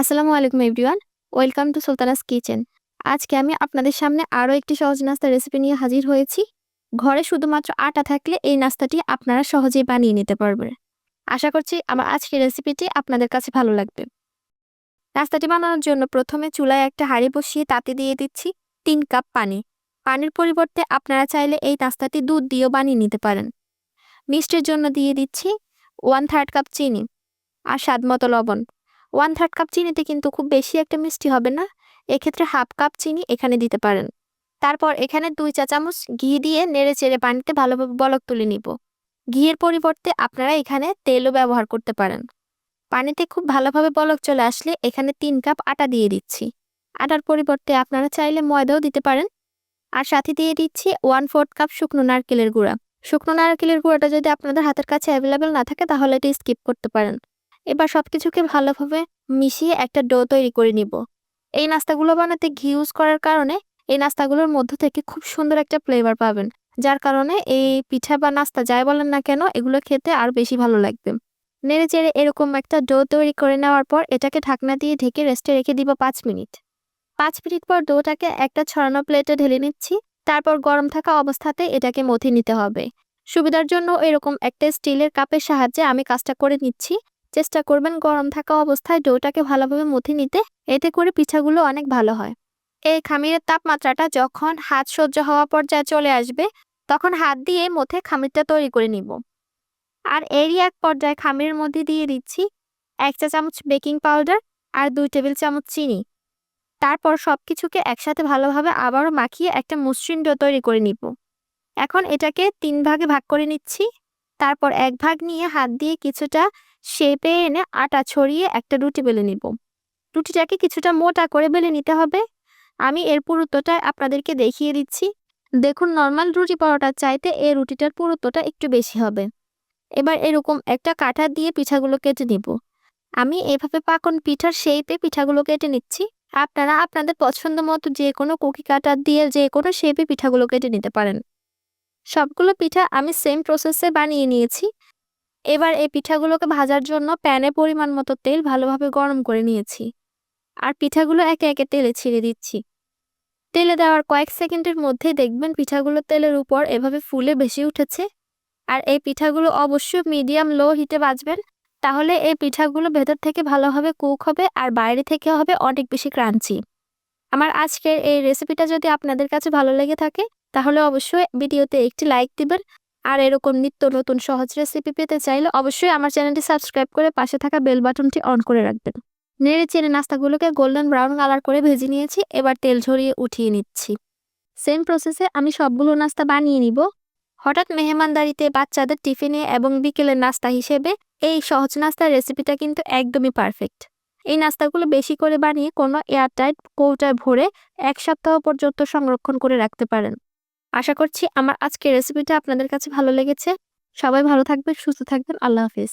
আসসালামু আলাইকুম everyone, welcome to Sultana's kitchen. আজকে আমি আপনাদের সামনে আরও একটি সহজ নাস্তার রেসিপি নিয়ে হাজির হয়েছি। ঘরে শুধুমাত্র আটা থাকলে এই নাস্তাটি আপনারা সহজেই বানিয়ে নিতে পারবেন। আশা করছি আমার আজকের রেসিপিটি আপনাদের কাছে ভালো লাগবে। নাস্তাটি বানানোর জন্য প্রথমে চুলায় একটা হাঁড়ি বসিয়ে তাতে দিয়ে দিচ্ছি তিন কাপ পানি। পানির পরিবর্তে আপনারা চাইলে এই নাস্তাটি দুধ দিয়েও বানিয়ে নিতে পারেন। মিষ্টির জন্য দিয়ে দিচ্ছি ওয়ান থার্ড কাপ চিনি আর স্বাদ মতো লবণ। ওয়ান থার্ড কাপ চিনিতে কিন্তু খুব বেশি একটা মিষ্টি হবে না। এক্ষেত্রে হাফ কাপ চিনি এখানে দিতে পারেন। তারপর এখানে দুই চা চামচ ঘি দিয়ে নেড়ে চেড়ে পানিতে ভালোভাবে বলক তুলে নিব। ঘিয়ের পরিবর্তে আপনারা এখানে তেলও ব্যবহার করতে পারেন। পানিতে খুব ভালোভাবে বলক চলে আসলে এখানে তিন কাপ আটা দিয়ে দিচ্ছি। আটার পরিবর্তে আপনারা চাইলে ময়দাও দিতে পারেন। আর সাথে দিয়ে দিচ্ছি ওয়ান ফোর্থ কাপ শুকনো নারকেলের গুঁড়া। শুকনো নারকেলের গুঁড়াটা যদি আপনাদের হাতের কাছে অ্যাভেলেবেল না থাকে তাহলে এটা স্কিপ করতে পারেন। এবার সবকিছুকে ভালোভাবে মিশিয়ে একটা ডো তৈরি করে নিব। এই নাস্তাগুলো বানাতে ঘি ইউজ করার কারণে এই নাস্তাগুলোর মধ্য থেকে খুব সুন্দর একটা ফ্লেভার পাবেন, যার কারণে এই পিঠা বা নাস্তা যাই বলেন না কেন এগুলো খেতে আর বেশি ভালো লাগবে। নেড়ে চেড়ে এরকম একটা ডো তৈরি করে নেওয়ার পর এটাকে ঢাকনা দিয়ে ঢেকে রেস্টে রেখে দিব পাঁচ মিনিট। পাঁচ মিনিট পর ডোটাকে একটা ছড়ানো প্লেটে ঢেলে নিচ্ছি, তারপর গরম থাকা অবস্থাতে এটাকে মথে নিতে হবে। সুবিধার জন্য এরকম একটা স্টিলের কাপের সাহায্যে আমি কাজটা করে নিচ্ছি চেষ্টা করবেন গরম থাকা অবস্থায় ডোটাকে ভালোভাবে মুথে নিতে। এতে করে পিঠাগুলো অনেক ভালো হয়। এই খামিরের তাপমাত্রাটা যখন হাত সহ্য হওয়া পর্যায়ে চলে আসবে, তখন হাত দিয়ে মথে খামিরটা তৈরি করে নিব। আর এরই এক পর্যায়ে খামিরের মধ্যে দিয়ে দিচ্ছি এক চা চামচ বেকিং পাউডার আর দুই টেবিল চামচ চিনি। তারপর সব কিছুকে একসাথে ভালোভাবে আবারও মাখিয়ে একটা মসৃণ ডো তৈরি করে নিব। এখন এটাকে তিন ভাগে ভাগ করে নিচ্ছি। তারপর এক ভাগ নিয়ে হাত দিয়ে কিছুটা শেপে এনে আটা ছড়িয়ে একটা রুটি বেলে নিব। রুটিটাকে কিছুটা মোটা করে বেলে নিতে হবে। আমি এর পুরুত্বটা আপনাদেরকে দেখিয়ে দিচ্ছি। দেখুন, নর্মাল রুটি পরোটার চাইতে এই রুটিটার পুরুত্বটা একটু বেশি হবে। এবার এরকম একটা কাঠা দিয়ে পিঠাগুলো কেটে নিব। আমি এভাবে পাকন পিঠার শেপে পিঠাগুলো কেটে নিচ্ছি। আপনারা আপনাদের পছন্দ মতো যে কোনো কুকি কাটার দিয়ে যে কোনো শেপে পিঠাগুলো কেটে নিতে পারেন। সবগুলো পিঠা আমি সেম প্রসেসে বানিয়ে নিয়েছি। এবার এই পিঠাগুলোকে ভাজার জন্য প্যানে পরিমাণ মতো তেল ভালোভাবে গরম করে নিয়েছি। আর পিঠাগুলো একে একে তেলে ছিঁড়ে দিচ্ছি। তেলে দেওয়ার কয়েক সেকেন্ডের মধ্যে দেখবেন পিঠাগুলো তেলের উপর এভাবে ফুলে বেশি উঠেছে। আর এই পিঠাগুলো অবশ্যই মিডিয়াম লো হিটে বাজবেন, তাহলে এই পিঠাগুলো ভেতর থেকে ভালোভাবে কুক হবে আর বাইরে থেকে হবে অনেক বেশি ক্রাঞ্চি। আমার আজকের এই রেসিপিটা যদি আপনাদের কাছে ভালো লেগে থাকে, তাহলে অবশ্যই ভিডিওতে একটি লাইক দিবেন আর এরকম নিত্য নতুন সহজ রেসিপি পেতে চাইলে অবশ্যই আমার চ্যানেলটি সাবস্ক্রাইব করে পাশে থাকা বেল বাটনটি অন করে রাখবেন। নেড়ে চেড়ে নাস্তাগুলোকে গোল্ডেন ব্রাউন কালার করে ভেজে নিয়েছি, এবার তেল ঝরিয়ে উঠিয়ে নিচ্ছি। সেম প্রসেসে আমি সবগুলো নাস্তা বানিয়ে নিব। হঠাৎ মেহমানদারিতে বাচ্চাদের টিফিনে এবং বিকেলের নাস্তা হিসেবে এই সহজ নাস্তার রেসিপিটা কিন্তু একদমই পারফেক্ট এই নাস্তাগুলো বেশি করে বানিয়ে কোনো এয়ারটাইট কৌটায় ভরে এক সপ্তাহ পর্যন্ত সংরক্ষণ করে রাখতে পারেন। আশা করছি আমার আজকের রেসিপিটা আপনাদের কাছে ভালো লেগেছে। সবাই ভালো থাকবেন, সুস্থ থাকবেন। আল্লাহ হাফিজ।